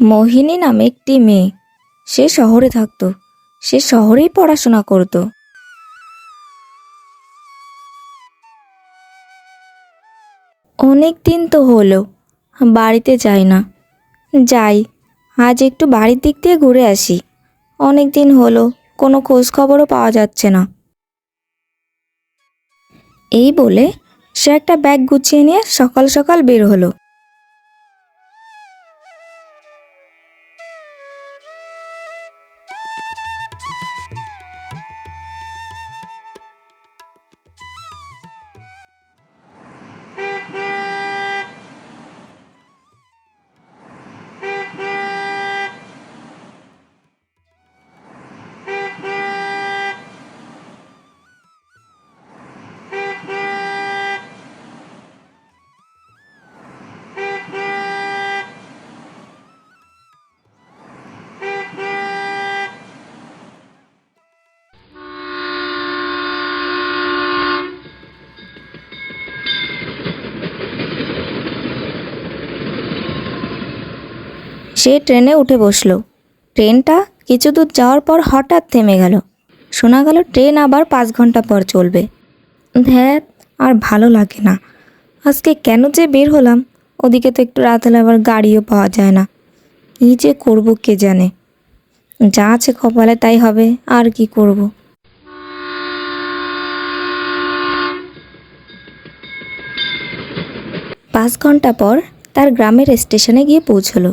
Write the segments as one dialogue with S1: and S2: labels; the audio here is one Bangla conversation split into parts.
S1: মোহিনী নামে একটি মেয়ে। সে শহরে থাকতো। সে শহরেই পড়াশোনা করত। অনেক দিন তো হলো, বাড়িতে যাই না। যাই, আজ একটু বাড়ির দিক দিয়ে ঘুরে আসি। অনেক দিন হলো, কোনো খোঁজ খবরও পাওয়া যাচ্ছে না। এই বলে সে একটা ব্যাগ গুছিয়ে নিয়ে সকাল সকাল বের হলো। Woo! সে ট্রেনে উঠে বসল। ট্রেনটা কিছু দূর যাওয়ার পর হঠাৎ থেমে গেল। শোনা গেল ট্রেন আবার পাঁচ ঘণ্টা পর চলবে। ধ্যাত আর ভালো লাগে না। আজকে কেন যে বের হলাম, ওদিকে তো একটু রাত হলে আবার গাড়িও পাওয়া যায় না। কী যে করব কে জানে। যা আছে কপালে তাই হবে, আর কি করব। পাঁচ ঘণ্টা পর তার গ্রামের স্টেশনে গিয়ে পৌঁছলো।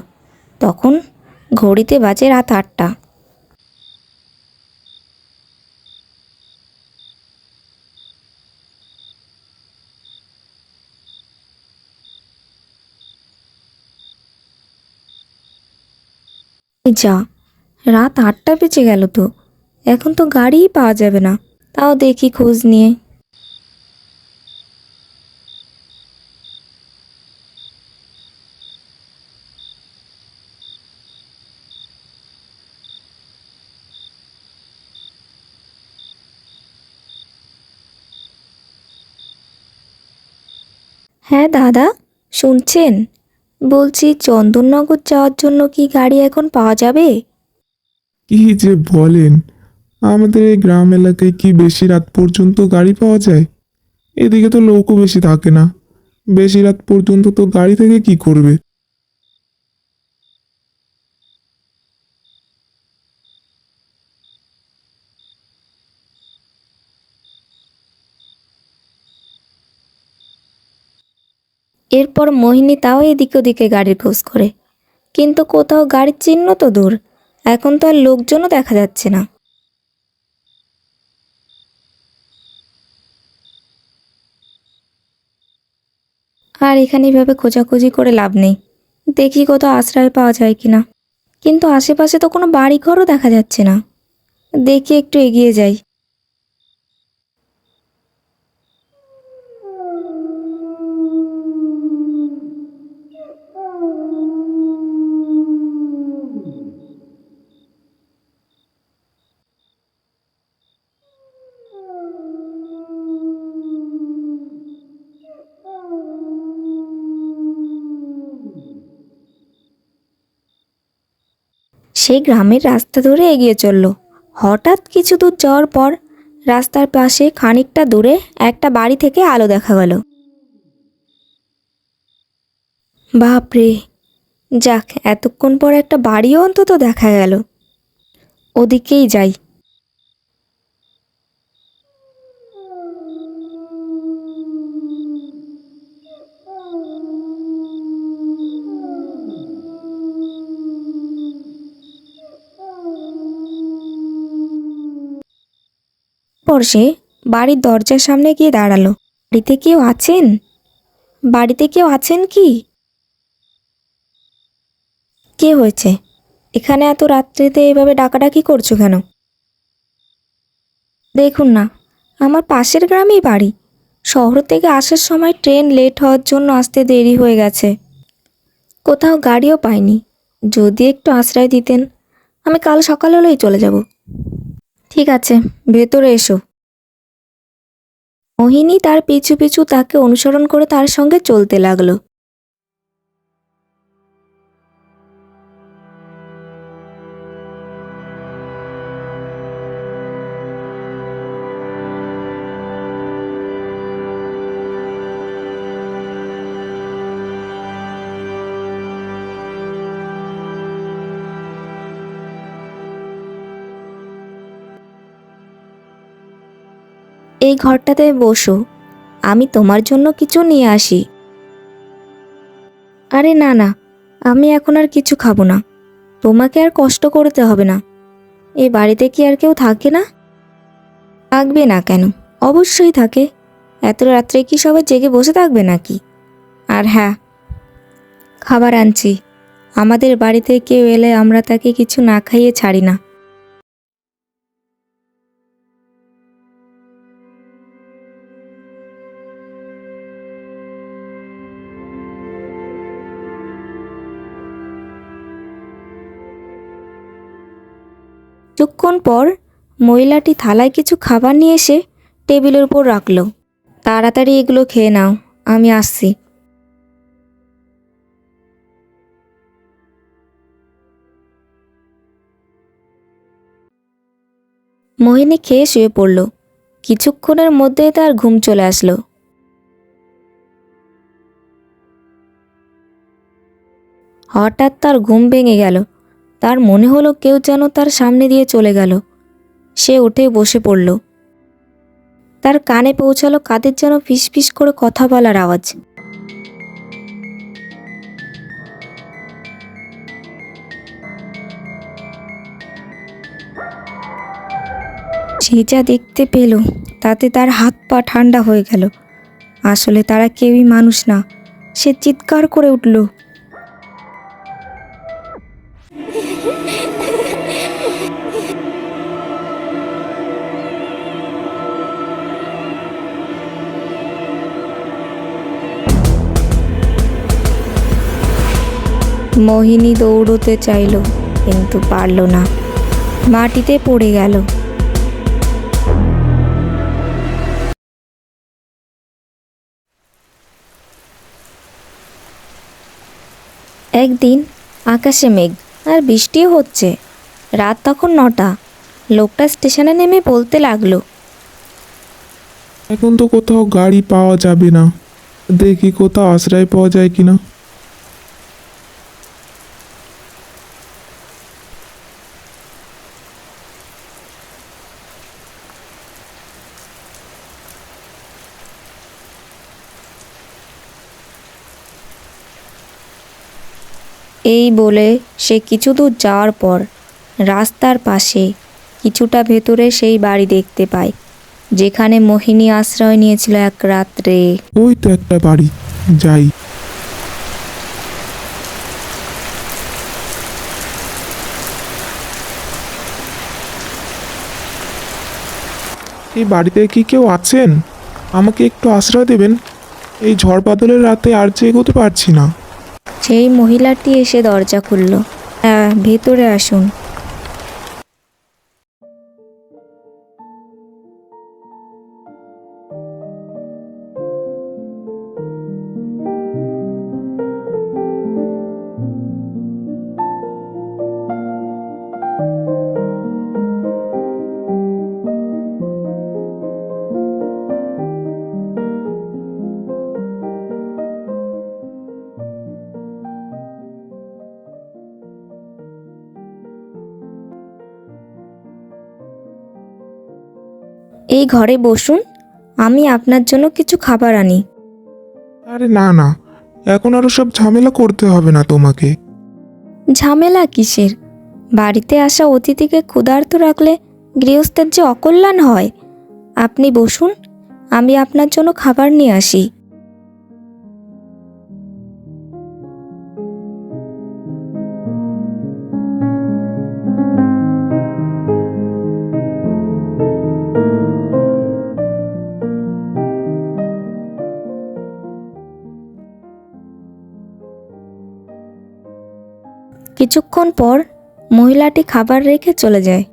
S1: তখন ঘড়িতে বাজে রাত আটটা। যা, রাত আটটা বেজে গেল তো। এখন তো গাড়িই পাওয়া যাবে না। তাও দেখি খোঁজ নিয়ে। হ্যাঁ দাদা। শুনছেন? বলছি, চন্দননগর যাওয়ার জন্য কি গাড়ি এখন পাওয়া যাবে?
S2: কি যে বলেন? আমাদের এই গ্রাম এলাকায় কি বেশি রাত পর্যন্ত গাড়ি পাওয়া যায়? এদিকে তো লোকও বেশি থাকে না। বেশি রাত পর্যন্ত তো গাড়ি থেকে কি করবে?
S1: এরপর মোহিনী তাও এদিক ওদিকে গাড়ির খোঁজ করে। কিন্তু কোথাও গাড়ির চিহ্ন তো দূর। এখন তো আর লোকজনও দেখা যাচ্ছে না। আর এখানে এভাবে খোঁজাখুঁজি করে লাভ নেই। দেখি কোথাও আশ্রয় পাওয়া যায় কিনা। কিন্তু আশেপাশে তো কোনো বাড়িঘরও দেখা যাচ্ছে না। দেখি একটু এগিয়ে যাই। সে গ্রামের রাস্তা ধরে এগিয়ে চলল। হঠাৎ কিছু দূর যাওয়ার পর রাস্তার পাশে খানিকটা দূরে একটা বাড়ি থেকে আলো দেখা গেল। বাপরে, যাক, এতক্ষণ পর একটা বাড়িও অন্তত দেখা গেল। ওদিকেই যাই। পর সে বাড়ির দরজার সামনে গিয়ে দাঁড়াল। বাড়িতে কেউ আছেন? বাড়িতে কেউ আছেন কি? কে হয়েছে? এখানে এত রাত্রিতে এভাবে ডাকাডাকি করছ কেন? দেখুন না, আমার পাশের গ্রামেই বাড়ি। শহর থেকে আসার সময় ট্রেন লেট হওয়ার জন্য আসতে দেরি হয়ে গেছে। কোথাও গাড়িও পাইনি। যদি একটু আশ্রয় দিতেন, আমি কাল সকাল হলেই চলে যাব। ঠিক আছে, ভেতরে এসো। মোহিনী তার পিছু পিছু তাকে অনুসরণ করে তার সঙ্গে চলতে লাগল। এই ঘরটাতে বসো। আমি তোমার জন্য কিছু নিয়ে আসি। আরে না না, আমি এখন আর কিছু খাব না। তোমাকে আর কষ্ট করতে হবে না। এই বাড়িতে কি আর কেউ থাকে না? থাকবে না কেন? অবশ্যই থাকে। এত রাত্রে কি সবাই জেগে বসে থাকবে নাকি? আর হ্যাঁ খাবার আনছি। আমাদের বাড়িতে কেউ এলে আমরা তাকে কিছু না খাইয়ে ছাড়ি না। কিছুক্ষণ পর মহিলাটি থালায় কিছু খাবার নিয়ে এসে টেবিলের উপর রাখল। তাড়াতাড়ি এগুলো খেয়ে নাও, আমি আসছি। মোহিনী খেয়ে শুয়ে পড়ল। কিছুক্ষণের মধ্যেই তার ঘুম চলে আসলো। হঠাৎ তার ঘুম ভেঙে গেল। তার মনে হলো কেউ যেন তার সামনে দিয়ে চলে গেল। সে উঠে বসে পড়ল। তার কানে পৌঁছালো কাদের যেন ফিস করে কথা বলার আওয়াজ। সে যা দেখতে পেল, তাতে তার হাত পা ঠান্ডা হয়ে গেল। আসলে তারা কেউই মানুষ না। সে চিৎকার করে উঠল। মোহিনী দৌড়তে চাইল, কিন্তু পারল না। মাটিতে পড়ে গেল। একদিন আকাশে মেঘ আর বৃষ্টিও হচ্ছে। রাত তখন নটা। লোকটা স্টেশনে নেমে বলতে লাগল,
S2: এখন তো কোথাও গাড়ি পাওয়া যাবে না। দেখি কোথাও আশ্রয় পাওয়া যায় কিনা।
S1: এই বলে সে কিছু দূর যাওয়ার পর রাস্তার পাশে কিছুটা ভেতরে সেই বাড়ি দেখতে পায়, যেখানে মোহিনী আশ্রয় নিয়েছিল এক রাত্রে।
S2: ওই তো একটা বাড়ি, যাই। এই বাড়িতে কি কেউ আছেন? আমাকে একটু আশ্রয় দেবেন। এই ঝড় বাদলের রাতে আর যে এগোতে পারছি না।
S1: সেই মহিলাটি এসে দরজা খুলল ভেতরে আসুন। এই ঘরে বসুন আমি আপনার জন্য কিছু খাবার আনি।
S2: আরে না না এখন আরও সব ঝামেলা করতে হবে না তোমাকে।
S1: ঝামেলা কিসের? বাড়িতে আসা অতিথিকে ক্ষুধার্ত রাখলে গৃহস্থের যে অকল্যাণ হয়। আপনি বসুন আমি আপনার জন্য খাবার নিয়ে আসি। কিছুক্ষণ পর মহিলাটি খাবার রেখে চলে যায়।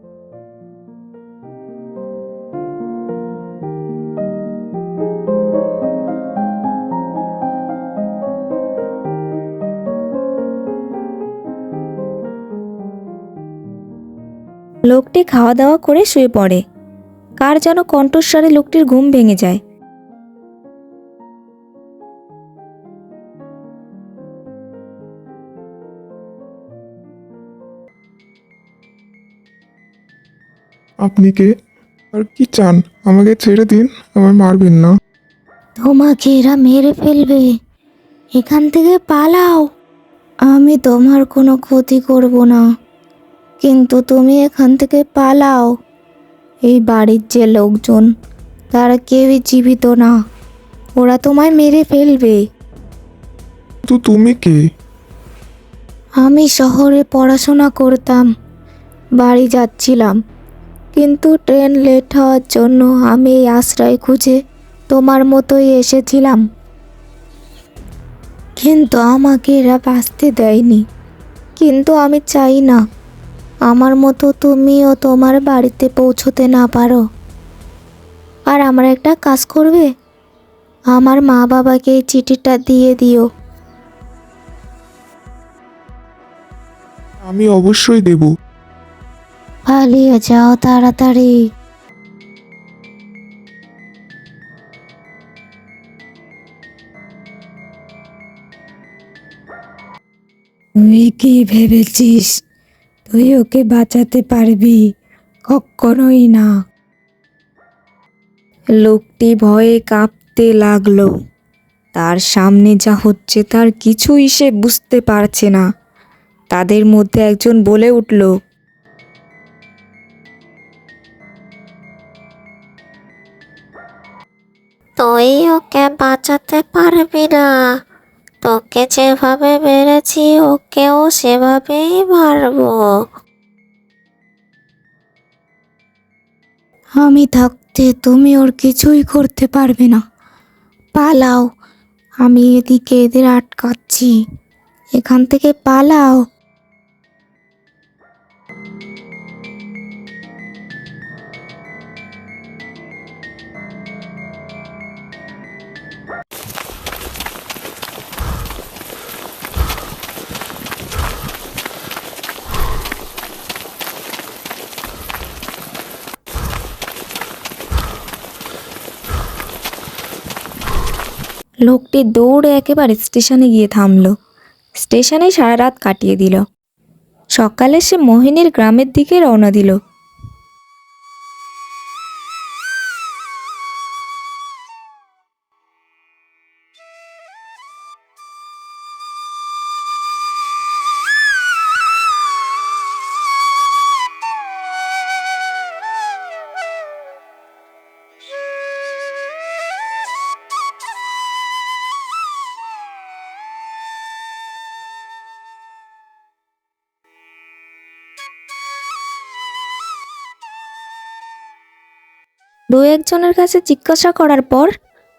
S1: লোকটি খাওয়া দাওয়া করে শুয়ে পড়ে। কার যেন কণ্ঠস্বরে লোকটির ঘুম ভেঙে যায়।
S2: আপনি কে? আর কি চান? আমাকে ছেড়ে দিন আমায় মারবেন না।
S1: তোমাকে এরা মেরে ফেলবে। এখান থেকে পালাও। আমি তোমার কোনো ক্ষতি করব না। কিন্তু তুমি এখান থেকে পালাও। এই বাড়ির যে লোকজন তারা কেউই জীবিত না। ওরা তোমায় মেরে ফেলবে।
S2: তো তুমি কে?
S1: আমি শহরে পড়াশোনা করতাম বাড়ি যাচ্ছিলাম। কিন্তু ট্রেন লেট হওয়ার জন্য আমি এই আশ্রয় খুঁজে তোমার মতোই এসেছিলাম। কিন্তু আমাকে এরা বাঁচতে দেয়নি। কিন্তু আমি চাই না। আমার মতো তুমিও তোমার বাড়িতে পৌঁছতে না পারো। আর আমার একটা কাজ করবে? আমার মা বাবাকে এই চিঠিটা দিয়ে দিও।
S2: আমি অবশ্যই দেব।
S1: পালিয়ে যাও তাড়াতাড়ি। তুই কি ভেবেছিস? তুই ওকে বাঁচাতে পারবি? কখনোই না। লোকটি ভয়ে কাঁপতে লাগল। তার সামনে যা হচ্ছে তার কিছুই সে বুঝতে পারছে না। তাদের মধ্যে একজন বলে উঠল
S3: তুই ওকে বাঁচাতে পারবি না। তোকে যেভাবে মেরেছি, ওকেও সেভাবেই মারবো।
S1: আমি থাকতে তুমি ওর কিছুই করতে পারবে না। পালাও, আমি এদিকে এদের আটকাচ্ছি। এখান থেকে পালাও। লোকটি দৌড়ে একেবারে স্টেশনে গিয়ে থামল। স্টেশনে সারা রাত কাটিয়ে দিল। সকালে সে মোহিনীর গ্রামের দিকে রওনা দিল। দু একজনের কাছে জিজ্ঞাসা করার পর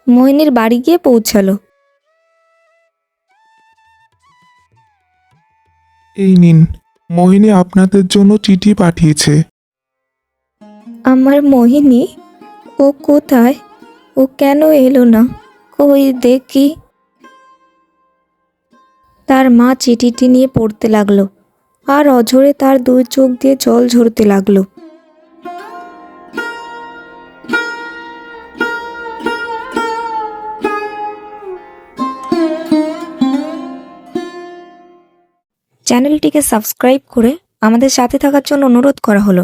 S1: মোহিনীর বাড়ি গিয়ে পৌঁছালো।
S2: এই নিন মোহিনী আপনাদের জন্য চিঠি পাঠিয়েছে।
S1: আমার মোহিনী ও কোথায়? ও কেন এলো না? কই দেখি। তার মা চিঠিটি নিয়ে পড়তে লাগল আর অঝরে তার দুই চোখ দিয়ে জল ঝরতে লাগল। চ্যানেলটিকে সাবস্ক্রাইব করে আমাদের সাথে থাকার জন্য অনুরোধ করা হলো।